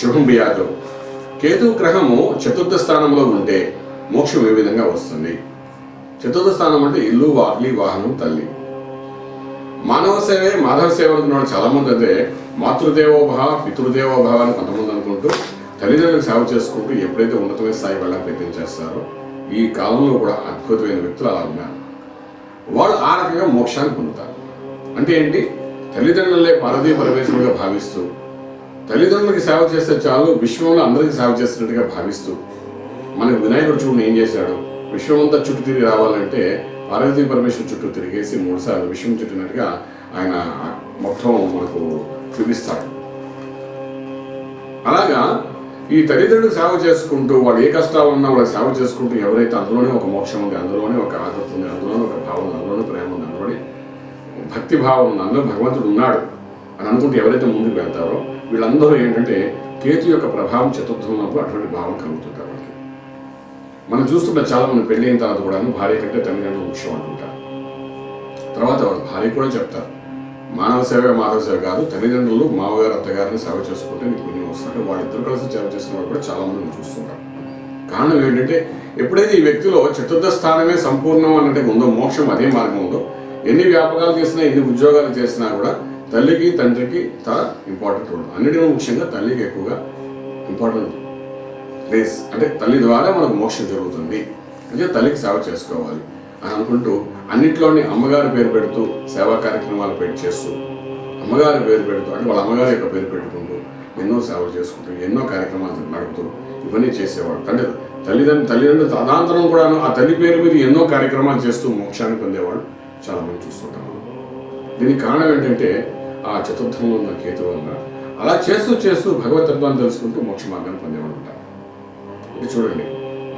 శుభం బియాతో కేతు గ్రహము చతుర్థ స్థానంలో ఉంటే మోక్షం ఏ విధంగా వస్తుంది? చతుర్థ స్థానం అంటే ఇల్లు వాకిలి వాహనం తల్లి. మానవ సేవే మాధవ సేవ అనుకున్న చాలా మంది అయితే మాతృదేవోభవ పితృదేవోభవ అని కొంతమంది అనుకుంటూ తల్లిదండ్రులకు సేవ చేసుకుంటూ ఎప్పుడైతే ఉన్నతమైన స్థాయి వెళ్ళడానికి ప్రయత్నం చేస్తారో ఈ కాలంలో కూడా అద్భుతమైన వ్యక్తులు అలా ఉన్నారు. వాళ్ళు ఆ రకంగా మోక్షాన్ని పొందుతారు. అంటే ఏంటి? తల్లిదండ్రులే పరదీ పరమేశ్వరుగా భావిస్తూ తల్లిదండ్రులకి సేవ చేస్తే చాలు విశ్వంలో అందరికీ సేవ చేస్తున్నట్టుగా భావిస్తూ మనకు వినాయకుడు చూడు ఏం చేశాడు? విశ్వం అంతా చుట్టూ తిరిగి రావాలంటే పార్వతీ పరమేశ్వరు చుట్టూ తిరిగేసి మూడు సార్లు విశ్వం చుట్టినట్టుగా ఆయన మొత్తం మనకు చూపిస్తాడు. అలాగా ఈ తల్లిదండ్రులకు సేవ చేసుకుంటూ వాళ్ళు ఏ కష్టాలు ఉన్నా వాళ్ళకి సేవ చేసుకుంటూ ఎవరైతే అందులోనే ఒక మోక్షం ఉంది అందులోనే ఒక ఆదరత ఉంది అందులోనే ఒక భావం ఉంది అందులోనే ప్రేమ ఉంది అందులోనే భక్తి భావం ఉంది అందులో భగవంతుడు ఉన్నాడు. అని అనుకుంటూ ఎవరైతే ముందుకు వెళ్తారో వీళ్ళందరూ ఏంటంటే కేతు యొక్క ప్రభావం చతుర్థం ఉన్నప్పుడు అటువంటి భావం కలుగుతుంటారు వాళ్ళకి. మనం చూస్తుంటే చాలా మంది పెళ్ళి అయిన తర్వాత కూడా భార్య కంటే తల్లిదండ్రులు ముఖ్యం అనుకుంటారు. తర్వాత వాళ్ళు భార్య కూడా చెప్తారు. మానవ సేవ మాధవ సేవ కాదు తల్లిదండ్రులు మామగారు అత్తగారిని సేవ చేసుకుంటే నీకు పుణ్యం వస్తుంది వాళ్ళిద్దరు కలిసి సేవ చేసిన వాళ్ళు కూడా చాలా మంది చూస్తుంటారు కారణం ఏంటంటే ఎప్పుడైతే ఈ వ్యక్తిలో చతుర్థ స్థానమే సంపూర్ణం అన్నట్టు ఉందో మోక్షం అదే మార్గం ఉందో ఎన్ని వ్యాపకాలు చేసినా ఎన్ని ఉద్యోగాలు చేసినా కూడా తల్లికి తండ్రికి చాలా ఇంపార్టెంట్ రోల్. అన్నిటిలో ముఖ్యంగా తల్లికి ఎక్కువగా ఇంపార్టెంట్ ప్లేస్ అంటే తల్లి ద్వారా మనకు మోక్షం జరుగుతుంది. అంటే తల్లికి సేవ చేసుకోవాలి అని అనుకుంటూ అన్నిట్లోని అమ్మగారి పేరు పెడుతూ సేవా కార్యక్రమాలు పెట్టి చేస్తూ అమ్మగారి పేరు పెడుతూ అంటే వాళ్ళ అమ్మగారి యొక్క పేరు పెట్టుకుంటూ ఎన్నో సేవలు చేసుకుంటూ ఎన్నో కార్యక్రమాలు నడుపుతూ ఇవన్నీ చేసేవాడు. తండ్రి తల్లిదండ్రులు తల్లిదండ్రులు తదాంతరం కూడా ఆ తల్లి పేరు మీద ఎన్నో కార్యక్రమాలు చేస్తూ మోక్షాన్ని పొందేవాడు చాలామంది చూస్తుంటాం దీనికి కారణం ఏంటంటే ఆ చతుర్థంలో ఉన్న కేతువు అన్నాడు అలా చేస్తూ చేస్తూ భగవతత్వాన్ని తెలుసుకుంటూ మోక్ష మార్గాన్ని పొందేవాడు ఉంటారు ఇది చూడండి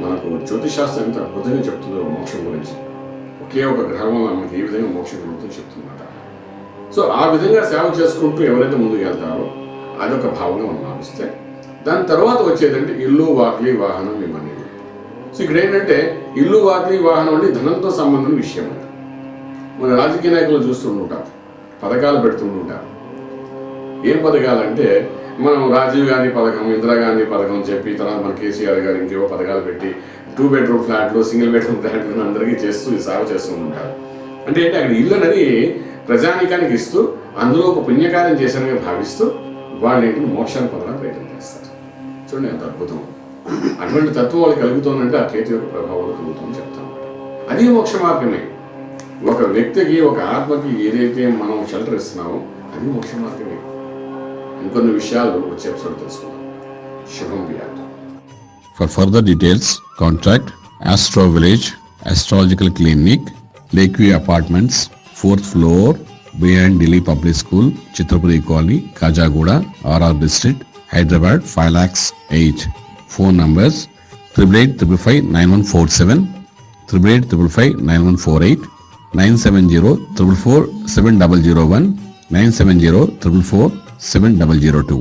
మనకు జ్యోతిశాస్త్రం ఎంత అద్భుతంగా చెప్తుందో మోక్షం గురించి. ఒకే ఒక గ్రహం వల్ల మనకి ఏ విధంగా మోక్షం కలుగుతుందో చెప్తుందన్నమాట సో ఆ విధంగా సేవ చేసుకుంటూ ఎవరైతే ముందుకు వెళ్తారో అదొక భావంగా మనం భావిస్తే దాని తర్వాత వచ్చేదంటే ఇల్లు వాకిలి వాహనం ఇవన్నీ సో ఇక్కడ ఏంటంటే ఇల్లు వాకిలి వాహనం అంటే ధనంతో సంబంధం విషయం మన రాజకీయ నాయకులు చూస్తుంటారు. పథకాలు పెడుతుంటారు ఏం పథకాలు అంటే మనం రాజీవ్ గాంధీ పథకం ఇందిరాగాంధీ పథకం చెప్పి తర్వాత మన కేసీఆర్ గారు ఇంకేవో పథకాలు పెట్టి టూ బెడ్రూమ్ ఫ్లాట్లు సింగిల్ బెడ్రూమ్ ఫ్లాట్లు అందరికీ చేస్తూ సేవ చేస్తూ ఉంటారు. అంటే ఏంటి? అక్కడ ఇల్లు అనేది ప్రజానికానికి ఇస్తూ అందులో ఒక పుణ్యకార్యం చేశానని భావిస్తూ వాళ్ళు ఏంటి మోక్షాన్ని పొందడానికి ప్రయత్నం చేస్తారు. చూడండి ఎంత అద్భుతం. అటువంటి తత్వం వాళ్ళు కలుగుతుందంటే ఆ కేతు యొక్క ప్రభావం కలుగుతుందని చెప్తాను. అది మోక్ష మార్గమే. ఒక వ్యక్తికి ఒక ఆత్మకి ఏదైతే మనం షెల్టర్ ఇస్తున్నామో అది మోక్ష మార్గమే ఇంకొన్ని విషయాలు వచ్చే ఎపిసోడ్ తెలుసుకుందాం శుభం బియాదు For further details, contact Astro Village Astrological Clinic, Lakeview Apartments, 4th floor, behind Delhi Public School, Chitrapuri Colony, Kajagoda, nine seven zero triple four seven double zero one nine seven zero triple four seven double zero two.